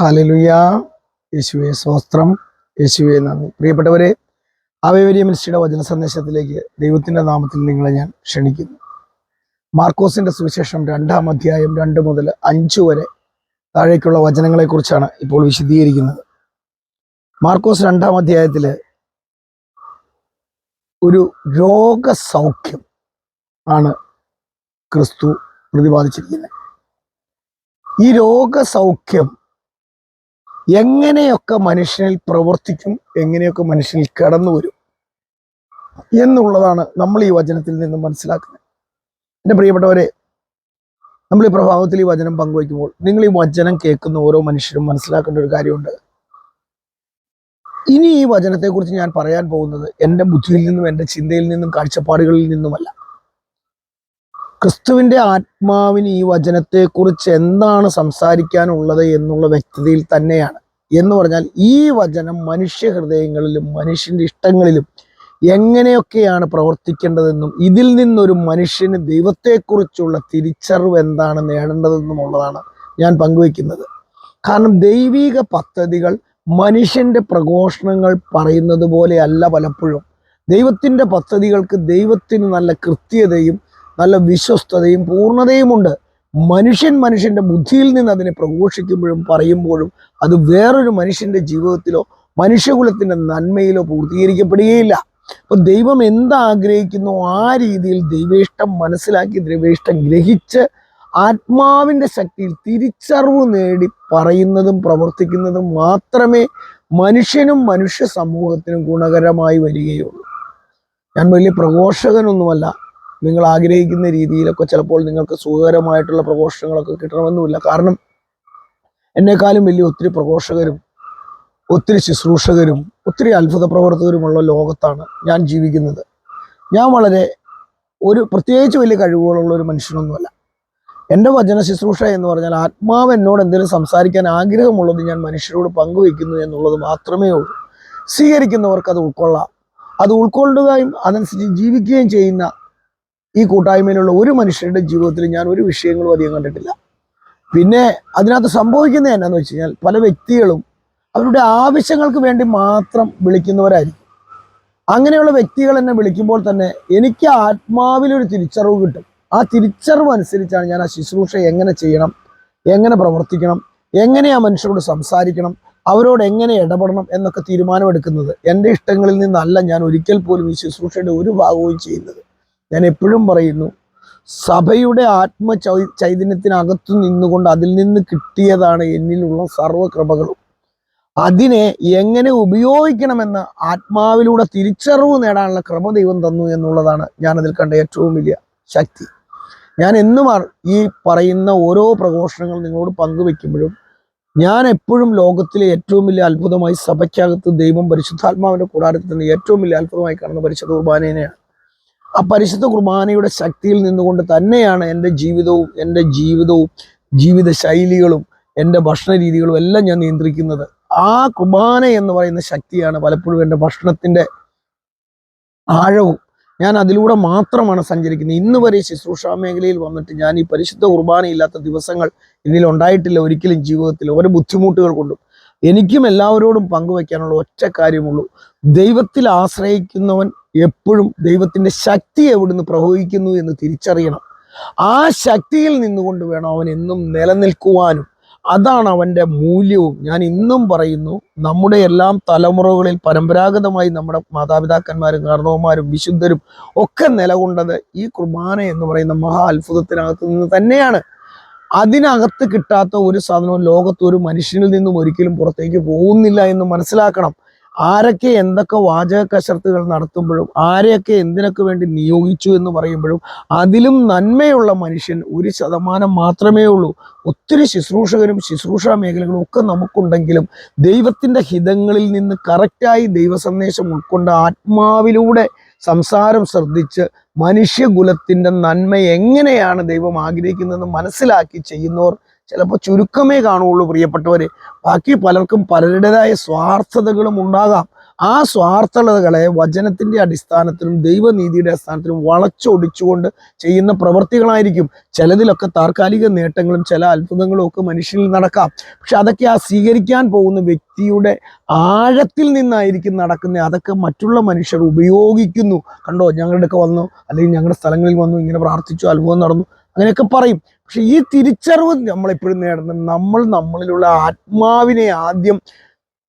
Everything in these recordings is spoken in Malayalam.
ഹാലലുയ. യേശുവെ സ്വസ്ത്രം യേശുവെ നന്ദി. പ്രിയപ്പെട്ടവരെ അവയവരിയ മിനിസ്ട്രിയുടെ വചന സന്ദേശത്തിലേക്ക് ദൈവത്തിന്റെ നാമത്തിൽ നിങ്ങളെ ഞാൻ ക്ഷണിക്കുന്നു. മാർക്കോസിന്റെ സുവിശേഷം രണ്ടാം അധ്യായം രണ്ട് മുതൽ അഞ്ച് വരെ താഴേക്കുള്ള വചനങ്ങളെക്കുറിച്ചാണ് ഇപ്പോൾ വിശദീകരിക്കുന്നത്. മാർക്കോസ് രണ്ടാം അധ്യായത്തിൽ ഒരു രോഗസൗഖ്യം ആണ് ക്രിസ്തു പ്രതിപാദിച്ചിരിക്കുന്നത്. ഈ രോഗസൗഖ്യം എങ്ങനെയൊക്കെ മനുഷ്യനിൽ പ്രവർത്തിക്കും എങ്ങനെയൊക്കെ മനുഷ്യനിൽ കടന്നു വരും എന്നുള്ളതാണ് നമ്മൾ ഈ വചനത്തിൽ നിന്ന് മനസ്സിലാക്കുന്നത്. എന്റെ പ്രിയപ്പെട്ടവരെ നമ്മൾ ഈ പ്രഭാവത്തിൽ ഈ വചനം പങ്കുവയ്ക്കുമ്പോൾ നിങ്ങൾ ഈ വചനം കേൾക്കുന്ന ഓരോ മനുഷ്യരും മനസ്സിലാക്കേണ്ട ഒരു കാര്യമുണ്ട്. ഇനി ഈ വചനത്തെക്കുറിച്ച് ഞാൻ പറയാൻ പോകുന്നത് എന്റെ ബുദ്ധിയിൽ നിന്നും എന്റെ ചിന്തയിൽ നിന്നും കാഴ്ചപ്പാടുകളിൽ നിന്നുമല്ല. ക്രിസ്തുവിന്റെ ആത്മാവിന് ഈ വചനത്തെക്കുറിച്ച് എന്താണ് സംസാരിക്കാനുള്ളത് എന്നുള്ള വ്യക്തതയിൽ തന്നെയാണ്. എന്ന് പറഞ്ഞാൽ ഈ വചനം മനുഷ്യ ഹൃദയങ്ങളിലും മനുഷ്യന്റെ ഇഷ്ടങ്ങളിലും എങ്ങനെയൊക്കെയാണ് പ്രവർത്തിക്കേണ്ടതെന്നും ഇതിൽ നിന്നൊരു മനുഷ്യന് ദൈവത്തെക്കുറിച്ചുള്ള തിരിച്ചറിവ് എന്താണ് നേടേണ്ടതെന്നുമുള്ളതാണ് ഞാൻ പങ്കുവയ്ക്കുന്നത്. കാരണം ദൈവിക പദ്ധതികൾ മനുഷ്യന്റെ പ്രഘോഷണങ്ങൾ പറയുന്നത് പോലെയല്ല പലപ്പോഴും. ദൈവത്തിന്റെ പദ്ധതികൾക്ക് ദൈവത്തിന് നല്ല കൃത്യതയും നല്ല വിശ്വസ്തതയും പൂർണതയുമുണ്ട്. മനുഷ്യൻ മനുഷ്യന്റെ ബുദ്ധിയിൽ നിന്ന് അതിനെ പ്രഘോഷിക്കുമ്പോഴും പറയുമ്പോഴും അത് വേറൊരു മനുഷ്യന്റെ ജീവിതത്തിലോ മനുഷ്യകുലത്തിന്റെ നന്മയിലോ പൂർത്തീകരിക്കപ്പെടുകയില്ല. അപ്പൊ ദൈവം എന്താഗ്രഹിക്കുന്നു? ആ രീതിയിൽ ദൈവേഷ്ടം മനസ്സിലാക്കി ദൈവേഷ്ടം ഗ്രഹിച്ച് ആത്മാവിന്റെ ശക്തിയിൽ തിരിച്ചറിവ് നേടി പറയുന്നതും പ്രവർത്തിക്കുന്നതും മാത്രമേ മനുഷ്യനും മനുഷ്യ സമൂഹത്തിനും ഗുണകരമായി വരികയുള്ളൂ. ഞാൻ വലിയ പ്രഘോഷകനൊന്നുമല്ല. നിങ്ങൾ ആഗ്രഹിക്കുന്ന രീതിയിലൊക്കെ ചിലപ്പോൾ നിങ്ങൾക്ക് സുഖകരമായിട്ടുള്ള പ്രഘോഷങ്ങളൊക്കെ കിട്ടണമെന്നുമില്ല. കാരണം എന്നെക്കാളും വലിയ ഒത്തിരി പ്രഘോഷകരും ഒത്തിരി ശുശ്രൂഷകരും ഒത്തിരി അത്ഭുത പ്രവർത്തകരുമുള്ള ലോകത്താണ് ഞാൻ ജീവിക്കുന്നത്. ഞാൻ വളരെ ഒരു പ്രത്യേകിച്ച് വലിയ കഴിവുകളുള്ള ഒരു മനുഷ്യനൊന്നുമല്ല. എന്റെ വചന ശുശ്രൂഷ എന്ന് പറഞ്ഞാൽ ആത്മാവ് എന്നോട് എന്തെങ്കിലും സംസാരിക്കാൻ ആഗ്രഹമുള്ളത് ഞാൻ മനുഷ്യരോട് പങ്കുവെക്കുന്നു എന്നുള്ളത് മാത്രമേ ഉള്ളൂ. സ്വീകരിക്കുന്നവർക്ക് അത് ഉൾക്കൊള്ളാം. അത് ഉൾക്കൊള്ളുകയും അതനുസരിച്ച് ജീവിക്കുകയും ചെയ്യുന്ന ഈ കൂട്ടായ്മയിലുള്ള ഒരു മനുഷ്യരുടെ ജീവിതത്തിൽ ഞാൻ ഒരു വിഷയങ്ങളും അധികം കണ്ടിട്ടില്ല. പിന്നെ അതിനകത്ത് സംഭവിക്കുന്നത് എന്നാന്ന് വെച്ച് കഴിഞ്ഞാൽ പല വ്യക്തികളും അവരുടെ ആവശ്യങ്ങൾക്ക് വേണ്ടി മാത്രം വിളിക്കുന്നവരായിരിക്കും. അങ്ങനെയുള്ള വ്യക്തികൾ എന്നെ വിളിക്കുമ്പോൾ തന്നെ എനിക്ക് ആത്മാവിലൊരു തിരിച്ചറിവ് കിട്ടും. ആ തിരിച്ചറിവ് അനുസരിച്ചാണ് ഞാൻ ആ ശുശ്രൂഷ എങ്ങനെ ചെയ്യണം എങ്ങനെ പ്രവർത്തിക്കണം എങ്ങനെ ആ മനുഷ്യരോട് സംസാരിക്കണം അവരോട് എങ്ങനെ ഇടപെടണം എന്നൊക്കെ തീരുമാനമെടുക്കുന്നത് എന്റെ ഇഷ്ടങ്ങളിൽ നിന്നല്ല ഞാൻ ഒരിക്കൽ പോലും ഈ ശുശ്രൂഷയുടെ ഒരു ഭാഗവും ചെയ്യുന്നത്. ഞാൻ എപ്പോഴും പറയുന്നു സഭയുടെ ആത്മ ചൈതന്യത്തിനകത്തു നിന്നുകൊണ്ട് അതിൽ നിന്ന് കിട്ടിയതാണ് എന്നിലുള്ള സർവകൃപകളും അതിനെ എങ്ങനെ ഉപയോഗിക്കണമെന്ന് ആത്മാവിലൂടെ തിരിച്ചറിവ് നേടാനുള്ള ക്രമ ദൈവം തന്നു എന്നുള്ളതാണ് ഞാൻ അതിൽ കണ്ട ഏറ്റവും വലിയ ശക്തി. ഞാൻ എന്നും ഈ പറയുന്ന ഓരോ പ്രഘോഷണങ്ങൾ നിങ്ങളോട് പങ്കുവെക്കുമ്പോഴും ഞാൻ എപ്പോഴും ലോകത്തിലെ ഏറ്റവും വലിയ അത്ഭുതമായി സഭയ്ക്കകത്ത് ദൈവം പരിശുദ്ധാത്മാവിന്റെ കൂടാരത്തിൽ തന്നെ ഏറ്റവും വലിയ അത്ഭുതമായി കാണുന്ന പരിശുദ്ധ കുർബാനേനെയാണ്. ആ പരിശുദ്ധ കുർബാനയുടെ ശക്തിയിൽ നിന്നുകൊണ്ട് തന്നെയാണ് എന്റെ ജീവിതവും എന്റെ ജീവിതവും ജീവിത ശൈലികളും എന്റെ ഭക്ഷണ രീതികളും എല്ലാം ഞാൻ നിയന്ത്രിക്കുന്നത്. ആ കുർബാന എന്ന് പറയുന്ന ശക്തിയാണ് പലപ്പോഴും എന്റെ ഭക്ഷണത്തിന്റെ ആഴവും. ഞാൻ അതിലൂടെ മാത്രമാണ് സഞ്ചരിക്കുന്നത്. ഇന്ന് വരെ ശുശ്രൂഷ മേഖലയിൽ വന്നിട്ട് ഞാൻ ഈ പരിശുദ്ധ കുർബാന ഇല്ലാത്ത ദിവസങ്ങൾ ഇതിൽ ഉണ്ടായിട്ടില്ല ഒരിക്കലും ജീവിതത്തിൽ. ഓരോ ബുദ്ധിമുട്ടുകൾ കൊണ്ടും എനിക്കും എല്ലാവരോടും പങ്കുവെക്കാനുള്ള ഒറ്റ കാര്യമുള്ളൂ. ദൈവത്തിൽ ആശ്രയിക്കുന്നവൻ എപ്പോഴും ദൈവത്തിന്റെ ശക്തി എവിടുന്ന് പ്രവഹിക്കുന്നു എന്ന് തിരിച്ചറിയണം. ആ ശക്തിയിൽ നിന്നുകൊണ്ട് വേണം അവൻ എന്നും നിലനിൽക്കുവാനും. അതാണ് അവന്റെ മൂല്യവും. ഞാൻ ഇന്നും പറയുന്നു നമ്മുടെ എല്ലാം തലമുറകളിൽ പരമ്പരാഗതമായി നമ്മുടെ മാതാപിതാക്കന്മാരും കാരണവന്മാരും വിശുദ്ധരും ഒക്കെ നിലകൊണ്ടത് ഈ കുർബാന എന്ന് പറയുന്ന മഹാ അത്ഭുതത്തിനകത്ത് നിന്ന് തന്നെയാണ്. അതിനകത്ത് കിട്ടാത്ത ഒരു സാധനവും ലോകത്ത് ഒരു മനുഷ്യനിൽ നിന്നും ഒരിക്കലും പുറത്തേക്ക് പോകുന്നില്ല എന്ന് മനസ്സിലാക്കണം. ആരൊക്കെ എന്തൊക്കെ വാചക കശർത്തുകൾ നടത്തുമ്പോഴും ആരെയൊക്കെ എന്തിനൊക്കെ വേണ്ടി നിയോഗിച്ചു എന്ന് പറയുമ്പോഴും അതിലും നന്മയുള്ള മനുഷ്യൻ ഒരു ശതമാനം മാത്രമേ ഉള്ളൂ. ഒത്തിരി ശുശ്രൂഷകരും ശുശ്രൂഷാ മേഖലകളും ഒക്കെ നമുക്കുണ്ടെങ്കിലും ദൈവത്തിന്റെ ഹിതങ്ങളിൽ നിന്ന് കറക്റ്റായി ദൈവസന്ദേശം ഉൾക്കൊണ്ട് ആത്മാവിലൂടെ സംസാരം ശ്രദ്ധിച്ച് മനുഷ്യകുലത്തിന്റെ നന്മ എങ്ങനെയാണ് ദൈവം ആഗ്രഹിക്കുന്നതെന്ന് മനസ്സിലാക്കി ചെയ്യുന്നവർ ചിലപ്പോൾ ചുരുക്കമേ കാണുകയുള്ളൂ പ്രിയപ്പെട്ടവരെ. ബാക്കി പലർക്കും പലരുടേതായ സ്വാർത്ഥതകളും ഉണ്ടാകാം. ആ സ്വാർത്ഥതകളെ വചനത്തിന്റെ അടിസ്ഥാനത്തിലും ദൈവനീതിയുടെ അടിസ്ഥാനത്തിലും വളച്ചൊടിച്ചുകൊണ്ട് ചെയ്യുന്ന പ്രവൃത്തികളായിരിക്കും ചിലതിലൊക്കെ താൽക്കാലിക നേട്ടങ്ങളും ചില അത്ഭുതങ്ങളും ഒക്കെ മനുഷ്യനിൽ നടക്കാം. പക്ഷെ അതൊക്കെ ആ സ്വീകരിക്കാൻ പോകുന്ന വ്യക്തിയുടെ ആഴത്തിൽ നിന്നായിരിക്കും നടക്കുന്നത്. അതൊക്കെ മറ്റുള്ള മനുഷ്യർ ഉപയോഗിക്കുന്നു. കണ്ടോ? ഞങ്ങളുടെയൊക്കെ വന്നു അല്ലെങ്കിൽ ഞങ്ങളുടെ സ്ഥലങ്ങളിൽ വന്നു ഇങ്ങനെ പ്രാർത്ഥിച്ചു അത്ഭുതം നടന്നു അങ്ങനെയൊക്കെ പറയും. പക്ഷെ ഈ തിരിച്ചറിവ് നമ്മളെപ്പോഴും നേടുന്നത് നമ്മൾ നമ്മളിലുള്ള ആത്മാവിനെ ആദ്യം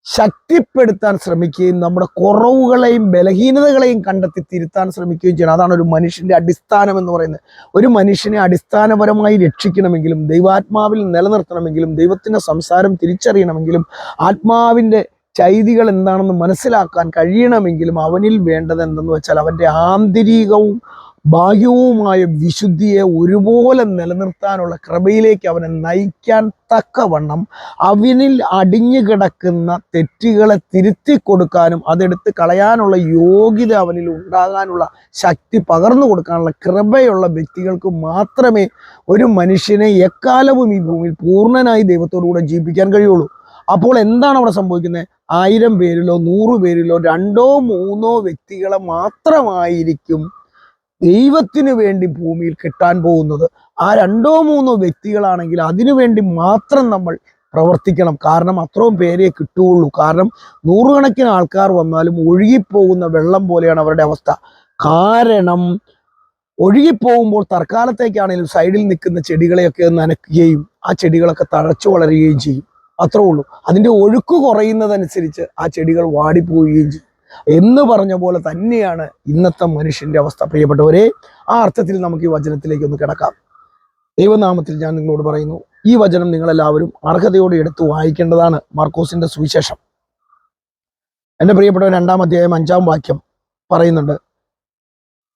ശക്തിപ്പെടുത്താൻ ശ്രമിക്കുകയും നമ്മുടെ കുറവുകളെയും ബലഹീനതകളെയും കണ്ടെത്തി തിരുത്താൻ ശ്രമിക്കുകയും ചെയ്യണം. അതാണ് ഒരു മനുഷ്യന്റെ അടിസ്ഥാനം എന്ന് പറയുന്നത്. ഒരു മനുഷ്യനെ അടിസ്ഥാനപരമായി രക്ഷിക്കണമെങ്കിലും ദൈവാത്മാവിൽ നിലനിർത്തണമെങ്കിലും ദൈവത്തിന്റെ സംസാരം തിരിച്ചറിയണമെങ്കിലും ആത്മാവിന്റെ ചൈതികൾ എന്താണെന്ന് മനസ്സിലാക്കാൻ കഴിയണമെങ്കിലും അവനിൽ വേണ്ടത് എന്തെന്ന് വെച്ചാൽ അവന്റെ ആന്തരികവും ബാഹ്യവുമായ വിശുദ്ധിയെ ഒരുപോലെ നിലനിർത്താനുള്ള കൃപയിലേക്ക് അവനെ നയിക്കാൻ തക്കവണ്ണം അവനിൽ അടിഞ്ഞു കിടക്കുന്ന തെറ്റുകളെ തിരുത്തി കൊടുക്കാനും അതെടുത്ത് കളയാനുള്ള യോഗ്യത അവനിൽ ഉണ്ടാകാനുള്ള ശക്തി പകർന്നു കൊടുക്കാനുള്ള കൃപയുള്ള വ്യക്തികൾക്ക് മാത്രമേ ഒരു മനുഷ്യനെ എക്കാലവും ഈ ഭൂമിയിൽ പൂർണനായി ദൈവത്തോടുകൂടെ ജീവിപ്പിക്കാൻ കഴിയുള്ളൂ. അപ്പോൾ എന്താണ് അവിടെ സംഭവിക്കുന്നത്? ആയിരം പേരിലോ നൂറ് പേരിലോ രണ്ടോ മൂന്നോ വ്യക്തികളെ മാത്രമായിരിക്കും ദൈവത്തിന് വേണ്ടി ഭൂമിയിൽ കിട്ടാൻ പോകുന്നത് ആ രണ്ടോ മൂന്നോ വ്യക്തികളാണെങ്കിൽ അതിനു വേണ്ടി മാത്രം നമ്മൾ പ്രവർത്തിക്കണം. കാരണം അത്രയും പേരെ കിട്ടുകയുള്ളൂ. കാരണം നൂറുകണക്കിന് ആൾക്കാർ വന്നാലും ഒഴുകിപ്പോകുന്ന വെള്ളം പോലെയാണ് അവരുടെ അവസ്ഥ. കാരണം ഒഴുകിപ്പോകുമ്പോൾ തൽക്കാലത്തേക്കാണെങ്കിലും സൈഡിൽ നിൽക്കുന്ന ചെടികളെയൊക്കെ നനയ്ക്കുകയും ആ ചെടികളൊക്കെ തഴച്ചു വളരുകയും ചെയ്യും. അത്രേ ഉള്ളൂ. അതിന്റെ ഒഴുക്ക് കുറയുന്നതനുസരിച്ച് ആ ചെടികൾ വാടിപ്പോവുകയും ചെയ്യും. എന്ന് പറഞ്ഞ പോലെ തന്നെയാണ് ഇന്നത്തെ മനുഷ്യന്റെ അവസ്ഥ. പ്രിയപ്പെട്ടവരെ ആ അർത്ഥത്തിൽ നമുക്ക് ഈ വചനത്തിലേക്ക് ഒന്ന് കിടക്കാം. ദൈവനാമത്തിൽ ഞാൻ നിങ്ങളോട് പറയുന്നു ഈ വചനം നിങ്ങളെല്ലാവരും അർഹതയോടെ എടുത്തു വായിക്കേണ്ടതാണ് മാർക്കോസിന്റെ സുവിശേഷം. എന്റെ പ്രിയപ്പെട്ടവൻ രണ്ടാം അധ്യായം അഞ്ചാം വാക്യം പറയുന്നുണ്ട്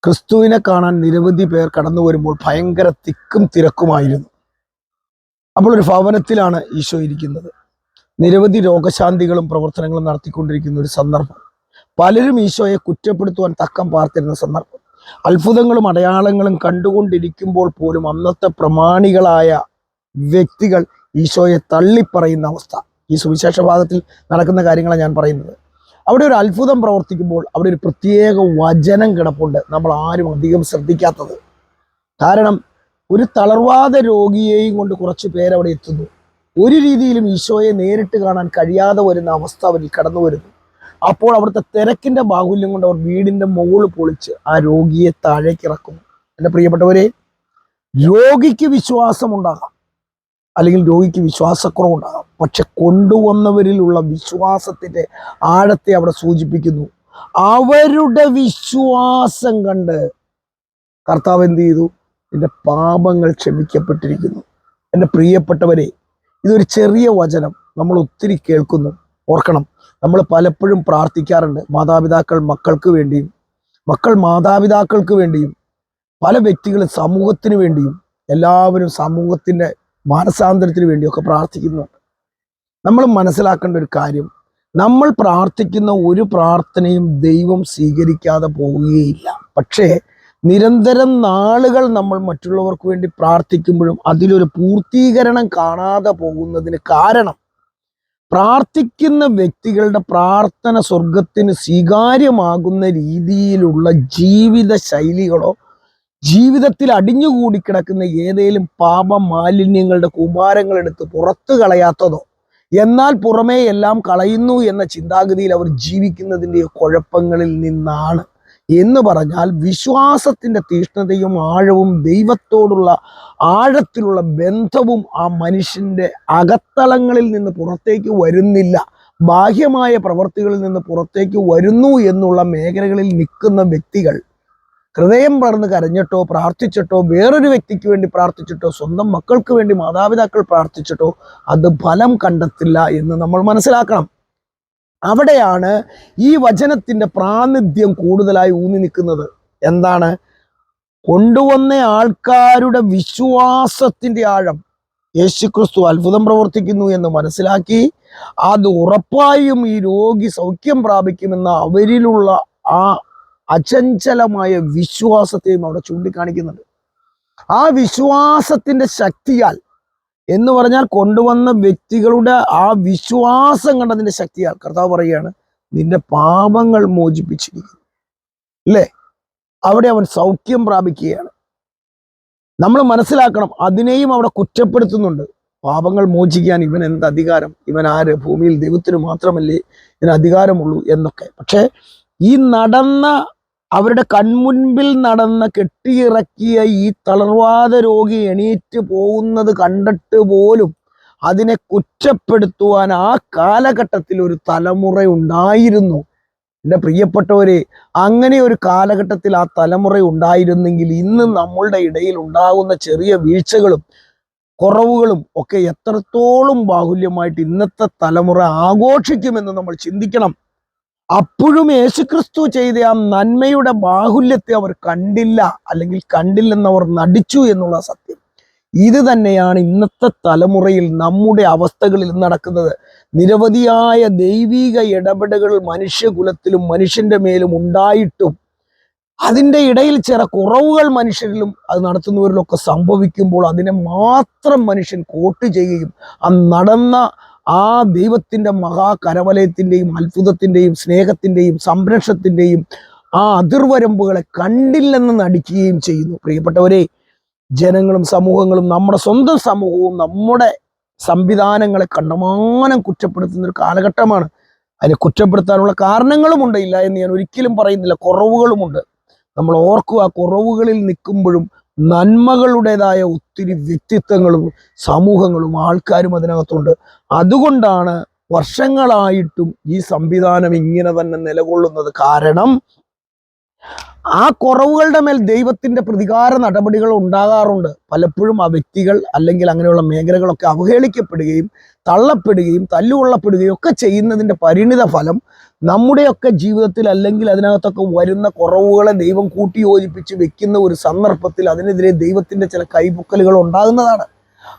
ക്രിസ്തുവിനെ കാണാൻ നിരവധി പേർ കടന്നു വരുമ്പോൾ ഭയങ്കര തിക്കും തിരക്കുമായിരുന്നു. അപ്പോൾ ഒരു ഭവനത്തിലാണ് ഈശോ ഇരിക്കുന്നത്. നിരവധി രോഗശാന്തികളും പ്രവർത്തനങ്ങളും നടത്തിക്കൊണ്ടിരിക്കുന്ന ഒരു സന്ദർഭം. പലരും ഈശോയെ കുറ്റപ്പെടുത്തുവാൻ തക്കം പാർത്തിരുന്ന സന്ദർഭം. അത്ഭുതങ്ങളും അടയാളങ്ങളും കണ്ടുകൊണ്ടിരിക്കുമ്പോൾ പോലും അന്നത്തെ പ്രമാണികളായ വ്യക്തികൾ ഈശോയെ തള്ളിപ്പറയുന്ന അവസ്ഥ. ഈ സുവിശേഷ ഭാഗത്തിൽ നടക്കുന്ന കാര്യങ്ങളാണ് ഞാൻ പറയുന്നത്. അവിടെ ഒരു അത്ഭുതം പ്രവർത്തിക്കുമ്പോൾ അവിടെ ഒരു പ്രത്യേക വചനം കിടപ്പുണ്ട്. നമ്മൾ ആരും അധികം ശ്രദ്ധിക്കാത്തത്. കാരണം ഒരു തളർവാദ രോഗിയെയും കൊണ്ട് കുറച്ച് പേരവിടെ എത്തുന്നു. ഒരു രീതിയിലും ഈശോയെ നേരിട്ട് കാണാൻ കഴിയാതെ വരുന്ന അവസ്ഥ അവരിൽ കടന്നു വരുന്നു അപ്പോൾ അവിടുത്തെ തിരക്കിന്റെ ബാഹുല്യം കൊണ്ട് അവർ വീടിന്റെ മുകളിൽ പൊളിച്ച് ആ രോഗിയെ താഴേക്ക് ഇറക്കും. എന്റെ പ്രിയപ്പെട്ടവരെ രോഗിക്ക് വിശ്വാസമുണ്ടാകാം. അല്ലെങ്കിൽ രോഗിക്ക് വിശ്വാസക്കുറവുണ്ടാകാം. പക്ഷെ കൊണ്ടുവന്നവരിലുള്ള വിശ്വാസത്തിന്റെ ആഴത്തെ അവിടെ സൂചിപ്പിക്കുന്നു. അവരുടെ വിശ്വാസം കണ്ട് കർത്താവ് എന്ത് ചെയ്തു? എന്റെ പാപങ്ങൾ ക്ഷമിക്കപ്പെട്ടിരിക്കുന്നു. എന്റെ പ്രിയപ്പെട്ടവരെ ഇതൊരു ചെറിയ വചനം നമ്മൾ ഒത്തിരി കേൾക്കുന്നു. ഓർക്കണം. നമ്മൾ പലപ്പോഴും പ്രാർത്ഥിക്കാറുണ്ട് മാതാപിതാക്കൾ മക്കൾക്ക് വേണ്ടിയും മക്കൾ മാതാപിതാക്കൾക്ക് വേണ്ടിയും പല വ്യക്തികളും സമൂഹത്തിന് വേണ്ടിയും എല്ലാവരും സമൂഹത്തിന്റെ മാനസാന്തരത്തിന് വേണ്ടിയൊക്കെ പ്രാർത്ഥിക്കുന്നുണ്ട്. നമ്മൾ മനസ്സിലാക്കേണ്ട ഒരു കാര്യം നമ്മൾ പ്രാർത്ഥിക്കുന്ന ഒരു പ്രാർത്ഥനയും ദൈവം സ്വീകരിക്കാതെ പോവുകയില്ല. പക്ഷേ നിരന്തരം നാളുകൾ നമ്മൾ മറ്റുള്ളവർക്ക് വേണ്ടി പ്രാർത്ഥിക്കുമ്പോഴും അതിലൊരു പൂർത്തീകരണം കാണാതെ പോകുന്നതിന് കാരണം പ്രാർത്ഥിക്കുന്ന വ്യക്തികളുടെ പ്രാർത്ഥന സ്വർഗത്തിന് സ്വീകാര്യമാകുന്ന രീതിയിലുള്ള ജീവിത ശൈലികളോ ജീവിതത്തിൽ അടിഞ്ഞുകൂടി കിടക്കുന്ന ഏതെങ്കിലും പാപ മാലിന്യങ്ങളുടെ കൂമാരങ്ങളെടുത്ത് പുറത്തു കളയാത്തതോ എന്നാൽ പുറമേ എല്ലാം കളയുന്നു എന്ന ചിന്താഗതിയിൽ അവർ ജീവിക്കുന്നതിന്റെ കുഴപ്പങ്ങളിൽ നിന്നാണ്. എന്ന് പറഞ്ഞാൽ വിശ്വാസത്തിന്റെ തീഷ്ണതയും ആഴവും ദൈവത്തോടുള്ള ആഴത്തിലുള്ള ബന്ധവും ആ മനുഷ്യന്റെ അകത്തളങ്ങളിൽ നിന്ന് പുറത്തേക്ക് വരുന്നില്ല. ബാഹ്യമായ പ്രവൃത്തികളിൽ നിന്ന് പുറത്തേക്ക് വരുന്നു എന്നുള്ള മേഖലകളിൽ നിൽക്കുന്ന വ്യക്തികൾ ഹൃദയം പറന്ന് കരഞ്ഞിട്ടോ പ്രാർത്ഥിച്ചിട്ടോ വേറൊരു വ്യക്തിക്ക് വേണ്ടി പ്രാർത്ഥിച്ചിട്ടോ സ്വന്തം മക്കൾക്ക് വേണ്ടി മാതാപിതാക്കൾ പ്രാർത്ഥിച്ചിട്ടോ അത് ഫലം കണ്ടെത്തില്ല എന്ന് നമ്മൾ മനസ്സിലാക്കണം. അവിടെയാണ് ഈ വചനത്തിന്റെ പ്രാതിനിധ്യം കൂടുതലായി ഊന്നി നിൽക്കുന്നത്. എന്താണ്? കൊണ്ടുവന്ന ആൾക്കാരുടെ വിശ്വാസത്തിന്റെ ആഴം. യേശുക്രിസ്തു അത്ഭുതം പ്രവർത്തിക്കുന്നു എന്ന് മനസ്സിലാക്കി അത് ഉറപ്പായും ഈ രോഗി സൗഖ്യം പ്രാപിക്കുമെന്ന അവരിലുള്ള ആ അചഞ്ചലമായ വിശ്വാസത്തെയും അവിടെ ചൂണ്ടിക്കാണിക്കുന്നുണ്ട്. ആ വിശ്വാസത്തിന്റെ ശക്തിയാൽ എന്ന് പറഞ്ഞാൽ കൊണ്ടുവന്ന വ്യക്തികളുടെ ആ വിശ്വാസം കണ്ടതിന്റെ ശക്തിയാൽ കർത്താവ് പറയുകയാണ് നിന്റെ പാപങ്ങൾ മോചിപ്പിച്ചിരിക്കുന്നു. അല്ലേ? അവിടെ അവൻ സൗഖ്യം പ്രാപിക്കുകയാണ്. നമ്മൾ മനസ്സിലാക്കണം അതിനെയും അവിടെ കുറ്റപ്പെടുത്തുന്നുണ്ട്. പാപങ്ങൾ മോചിക്കാൻ ഇവൻ എന്ത് അധികാരം? ഇവൻ ആര്? ഭൂമിയിൽ ദൈവത്തിന് മാത്രമല്ലേ ഇതിന് അധികാരമുള്ളൂ എന്നൊക്കെ. പക്ഷേ ഈ നടന്ന അവരുടെ കൺമുൻപിൽ നടന്ന കെട്ടിയിറക്കിയ ഈ തളർവാദ രോഗി എണീറ്റ് പോകുന്നത് കണ്ടിട്ട് പോലും അതിനെ കുറ്റപ്പെടുത്തുവാൻ ആ കാലഘട്ടത്തിൽ ഒരു തലമുറ ഉണ്ടായിരുന്നു. എന്റെ പ്രിയപ്പെട്ടവരെ അങ്ങനെ ഒരു കാലഘട്ടത്തിൽ ആ തലമുറ ഉണ്ടായിരുന്നെങ്കിൽ ഇന്ന് നമ്മളുടെ ഇടയിൽ ഉണ്ടാകുന്ന ചെറിയ വീഴ്ചകളും കുറവുകളും ഒക്കെ എത്രത്തോളം ബാഹുല്യമായിട്ട് ഇന്നത്തെ തലമുറ ആഘോഷിക്കുമെന്ന് നമ്മൾ ചിന്തിക്കണം. അപ്പോഴും യേശുക്രിസ്തു ചെയ്ത ആ നന്മയുടെ ബാഹുല്യത്തെ അവർ കണ്ടില്ല അല്ലെങ്കിൽ കണ്ടില്ലെന്ന് അവർ നടിച്ചു എന്നുള്ള സത്യം. ഇത് തന്നെയാണ് ഇന്നത്തെ തലമുറയിൽ നമ്മുടെ അവസ്ഥകളിൽ നടക്കുന്നത്. നിരവധിയായ ദൈവിക ഇടപെടലുകൾ മനുഷ്യകുലത്തിലും മനുഷ്യന്റെ മേലും ഉണ്ടായിട്ടും അതിന്റെ ഇടയിൽ ചില കുറവുകൾ മനുഷ്യരിലും അത് നടത്തുന്നവരിലൊക്കെ സംഭവിക്കുമ്പോൾ അതിനെ മാത്രം മനുഷ്യൻ കോട്ട് ചെയ്യുകയും ആ നടന്ന ആ ദൈവത്തിന്റെ മഹാകരവലയത്തിന്റെയും അത്ഭുതത്തിന്റെയും സ്നേഹത്തിന്റെയും സംരക്ഷണത്തിന്റെയും ആ അതിർവരമ്പുകളെ കണ്ടില്ലെന്ന് നടിക്കുകയും ചെയ്യുന്നു. പ്രിയപ്പെട്ടവരെ ജനങ്ങളും സമൂഹങ്ങളും നമ്മുടെ സ്വന്തം സമൂഹവും നമ്മുടെ സംവിധാനങ്ങളെ കണ്ടമാനം കുറ്റപ്പെടുത്തുന്ന ഒരു കാലഘട്ടമാണ്. അതിനെ കുറ്റപ്പെടുത്താനുള്ള കാരണങ്ങളുമുണ്ട്. ഇല്ല എന്ന് ഞാൻ ഒരിക്കലും പറയുന്നില്ല. കുറവുകളുമുണ്ട്. നമ്മൾ ഓർക്കുക കുറവുകളിൽ നിൽക്കുമ്പോഴും നന്മകളുടേതായ ഒത്തിരി വ്യക്തിത്വങ്ങളും സമൂഹങ്ങളും ആൾക്കാരും അതിനകത്തുണ്ട്. അതുകൊണ്ടാണ് വർഷങ്ങളായിട്ടും ഈ സംവിധാനം ഇങ്ങനെ തന്നെ നിലകൊള്ളുന്നത്. കാരണം ആ കുറവുകളുടെ മേൽ ദൈവത്തിന്റെ പ്രതികാര നടപടികൾ ഉണ്ടാകാറുണ്ട്. പലപ്പോഴും ആ വ്യക്തികൾ അല്ലെങ്കിൽ അങ്ങനെയുള്ള മേഖലകളൊക്കെ അവഹേളിക്കപ്പെടുകയും തള്ളപ്പെടുകയും തല്ലുകൊള്ളപ്പെടുകയും ഒക്കെ ചെയ്യുന്നതിന്റെ പരിണിത ഫലം നമ്മുടെയൊക്കെ ജീവിതത്തിൽ അല്ലെങ്കിൽ അതിനകത്തൊക്കെ വരുന്ന കുറവുകളെ ദൈവം കൂട്ടി യോജിപ്പിച്ച് വെക്കുന്ന ഒരു സന്ദർഭത്തിൽ അതിനെതിരെ ദൈവത്തിന്റെ ചില കൈപൊക്കലുകൾ ഉണ്ടാകുന്നതാണ്.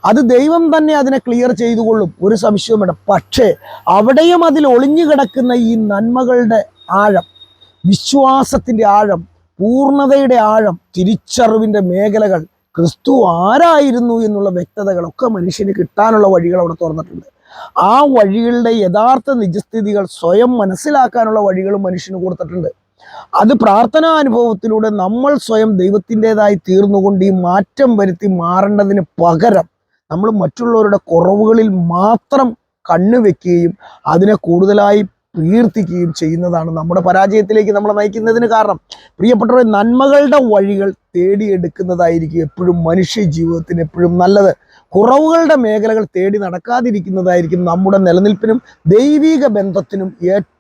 അത് ദൈവം തന്നെ അതിനെ ക്ലിയർ ചെയ്തുകൊള്ളും. ഒരു സംശയവും വേണ്ട പക്ഷേ അവിടെയും അതിൽ ഒളിഞ്ഞു കിടക്കുന്ന ഈ നന്മകളുടെ ആഴം വിശ്വാസത്തിന്റെ ആഴം പൂർണതയുടെ ആഴം തിരിച്ചറിവിന്റെ മേഖലകൾ ക്രിസ്തു ആരായിരുന്നു എന്നുള്ള വ്യക്തതകളൊക്കെ മനുഷ്യന് കിട്ടാനുള്ള വഴികൾ അവിടെ തുറന്നിട്ടുണ്ട്. ആ വഴികളുടെ യഥാർത്ഥ നിജസ്ഥിതികൾ സ്വയം മനസ്സിലാക്കാനുള്ള വഴികളും മനുഷ്യന് കൊടുത്തിട്ടുണ്ട്. അത് പ്രാർത്ഥനാ അനുഭവത്തിലൂടെ നമ്മൾ സ്വയം ദൈവത്തിന്റെതായി തീർന്നുകൊണ്ട് ഈ മാറ്റം വരുത്തി മാറേണ്ടതിന് പകരം നമ്മൾ മറ്റുള്ളവരുടെ കുറവുകളിൽ മാത്രം കണ്ണുവെക്കുകയും അതിനെ കൂടുതലായി പ്രകീർത്തിക്കുകയും ചെയ്യുന്നതാണ് നമ്മുടെ പരാജയത്തിലേക്ക് നമ്മളെ നയിക്കുന്നതിന് കാരണം. പ്രിയപ്പെട്ടവരെ നന്മകളുടെ വഴികൾ തേടിയെടുക്കുന്നതായിരിക്കും എപ്പോഴും മനുഷ്യ ജീവിതത്തിന് എപ്പോഴും നല്ലത്. കുറവുകളുടെ മേഖലകൾ തേടി നടക്കാതിരിക്കുന്നതായിരിക്കും നമ്മുടെ നിലനിൽപ്പിനും ദൈവിക ബന്ധത്തിനും ഏറ്റവും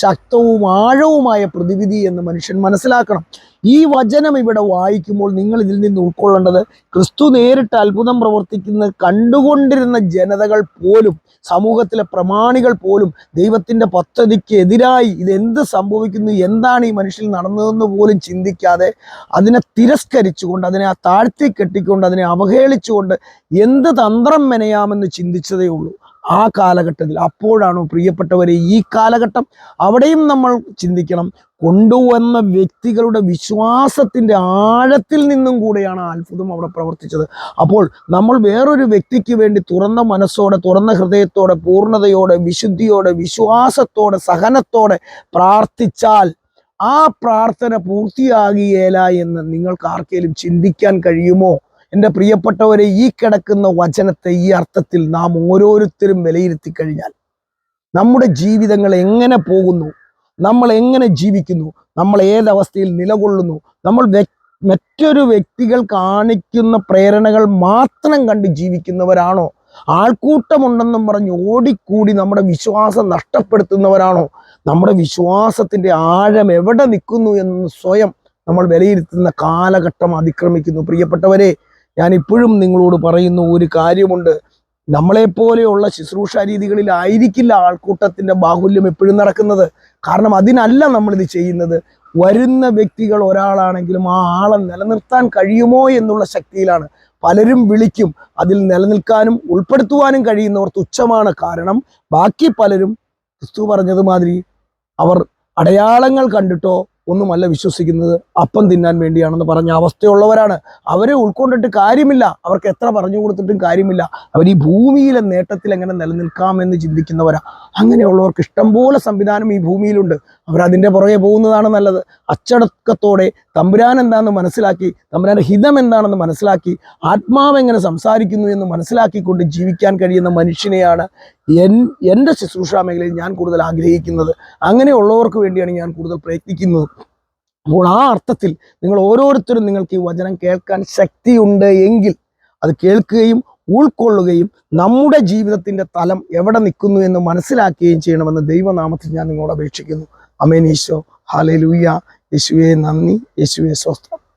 ശക്തവും ആഴവുമായ പ്രതിവിധി എന്ന് മനുഷ്യൻ മനസ്സിലാക്കണം. ഈ വചനം ഇവിടെ വായിക്കുമ്പോൾ നിങ്ങൾ ഇതിൽ നിന്ന് ഉൾക്കൊള്ളേണ്ടത് ക്രിസ്തു നേരിട്ട് അത്ഭുതം പ്രവർത്തിക്കുന്ന കണ്ടുകൊണ്ടിരുന്ന ജനതകൾ പോലും സമൂഹത്തിലെ പ്രമാണികൾ പോലും ദൈവത്തിന്റെ പദ്ധതിക്ക് എതിരായി ഇതെന്ത് സംഭവിക്കുന്നു എന്താണ് ഈ മനുഷ്യൻ നടന്നതെന്ന് പോലും ചിന്തിക്കാതെ അതിനെ തിരസ്കരിച്ചുകൊണ്ട് അതിനെ താഴ്ത്തി കെട്ടിക്കൊണ്ട് അതിനെ അവഹേളിച്ചുകൊണ്ട് എന്ത് തന്ത്രം മെനയാമെന്ന് ചിന്തിച്ചതേ ഉള്ളൂ. ആ കാലഘട്ടത്തിൽ അപ്പോഴാണോ പ്രിയപ്പെട്ടവരെ ഈ കാലഘട്ടം? അവിടെയും നമ്മൾ ചിന്തിക്കണം. കൊണ്ടുവന്ന വ്യക്തികളുടെ വിശ്വാസത്തിന്റെ ആഴത്തിൽ നിന്നും കൂടെയാണ് അത്ഭുതം അവിടെ പ്രവർത്തിച്ചത്. അപ്പോൾ നമ്മൾ വേറൊരു വ്യക്തിക്ക് വേണ്ടി തുറന്ന മനസ്സോടെ തുറന്ന ഹൃദയത്തോടെ പൂർണതയോടെ വിശുദ്ധിയോടെ വിശ്വാസത്തോടെ സഹനത്തോടെ പ്രാർത്ഥിച്ചാൽ ആ പ്രാർത്ഥന പൂർത്തിയാകിയേല എന്ന് നിങ്ങൾക്ക് ആർക്കെങ്കിലും ചിന്തിക്കാൻ കഴിയുമോ? എന്റെ പ്രിയപ്പെട്ടവരെ ഈ കിടക്കുന്ന വചനത്തെ ഈ അർത്ഥത്തിൽ നാം ഓരോരുത്തരും വിലയിരുത്തി കഴിഞ്ഞാൽ നമ്മുടെ ജീവിതങ്ങൾ എങ്ങനെ പോകുന്നു നമ്മൾ എങ്ങനെ ജീവിക്കുന്നു നമ്മൾ ഏതവസ്ഥയിൽ നിലകൊള്ളുന്നു നമ്മൾ മറ്റൊരു വ്യക്തികൾ കാണിക്കുന്ന പ്രേരണകൾ മാത്രം കണ്ട് ജീവിക്കുന്നവരാണോ? ആൾക്കൂട്ടമുണ്ടെന്നും പറഞ്ഞ് ഓടിക്കൂടി നമ്മുടെ വിശ്വാസം നഷ്ടപ്പെടുത്തുന്നവരാണോ? നമ്മുടെ വിശ്വാസത്തിന്റെ ആഴം എവിടെ നിൽക്കുന്നു എന്ന് സ്വയം നമ്മൾ വിലയിരുത്തുന്ന കാലഘട്ടം അതിക്രമിക്കുന്നു. പ്രിയപ്പെട്ടവരെ ഞാൻ ഇപ്പോഴും നിങ്ങളോട് പറയുന്ന ഒരു കാര്യമുണ്ട്. നമ്മളെപ്പോലെയുള്ള ശുശ്രൂഷ രീതികളിലായിരിക്കില്ല ആൾക്കൂട്ടത്തിന്റെ ബാഹുല്യം എപ്പോഴും നടക്കുന്നത്. കാരണം അതിനല്ല നമ്മളിത് ചെയ്യുന്നത്. വരുന്ന വ്യക്തികൾ ഒരാളാണെങ്കിലും ആ ആളെ നിലനിർത്താൻ കഴിയുമോ എന്നുള്ള ശക്തിയിലാണ്. പലരും വിളിക്കും. അതിൽ നിലനിൽക്കാനും ഉൾപ്പെടുത്തുവാനും കഴിയുന്നവർ തുച്ഛമാണ് കാരണം ബാക്കി പലരും ക്രിസ്തു പറഞ്ഞതുമാതിരി അവർ അടയാളങ്ങൾ കണ്ടിട്ടോ ഒന്നുമല്ല വിശ്വസിക്കുന്നത് അപ്പം തിന്നാൻ വേണ്ടിയാണെന്ന് പറഞ്ഞ അവസ്ഥയുള്ളവരാണ്. അവരെ ഉൾക്കൊണ്ടിട്ട് കാര്യമില്ല. അവർക്ക് എത്ര പറഞ്ഞു കൊടുത്തിട്ടും കാര്യമില്ല. അവർ ഈ ഭൂമിയിലെ നേട്ടത്തിൽ എങ്ങനെ നിലനിൽക്കാമെന്ന് ചിന്തിക്കുന്നവരാ. അങ്ങനെയുള്ളവർക്ക് ഇഷ്ടംപോലെ സംവിധാനം ഈ ഭൂമിയിലുണ്ട്. അവരതിന്റെ പുറകെ പോകുന്നതാണ് നല്ലത്. അച്ചടക്കത്തോടെ തമ്പുരാൻ എന്താണെന്ന് മനസ്സിലാക്കി തമ്പുരാന്റെ ഹിതം എന്താണെന്ന് മനസ്സിലാക്കി ആത്മാവ് എങ്ങനെ സംസാരിക്കുന്നു എന്ന് മനസ്സിലാക്കിക്കൊണ്ട് ജീവിക്കാൻ കഴിയുന്ന മനുഷ്യനെയാണ് എൻ എന്റെ ശുശ്രൂഷാ മേഖലയിൽ ഞാൻ കൂടുതൽ ആഗ്രഹിക്കുന്നത്. അങ്ങനെയുള്ളവർക്ക് വേണ്ടിയാണ് ഞാൻ കൂടുതൽ പ്രയത്നിക്കുന്നത്. അപ്പോൾ ആ അർത്ഥത്തിൽ നിങ്ങൾ ഓരോരുത്തരും നിങ്ങൾക്ക് ഈ വചനം കേൾക്കാൻ ശക്തിയുണ്ട് എങ്കിൽ അത് കേൾക്കുകയും ഉൾക്കൊള്ളുകയും നമ്മുടെ ജീവിതത്തിന്റെ തലം എവിടെ നിൽക്കുന്നു എന്ന് മനസ്സിലാക്കുകയും ചെയ്യണമെന്ന് ദൈവനാമത്തിൽ ഞാൻ നിങ്ങളോട് അപേക്ഷിക്കുന്നു. അമേൻ ഈശോ. ഹാലലൂയ യേശുവെ നന്ദി. യേശുവെ സ്വസ്ഥം.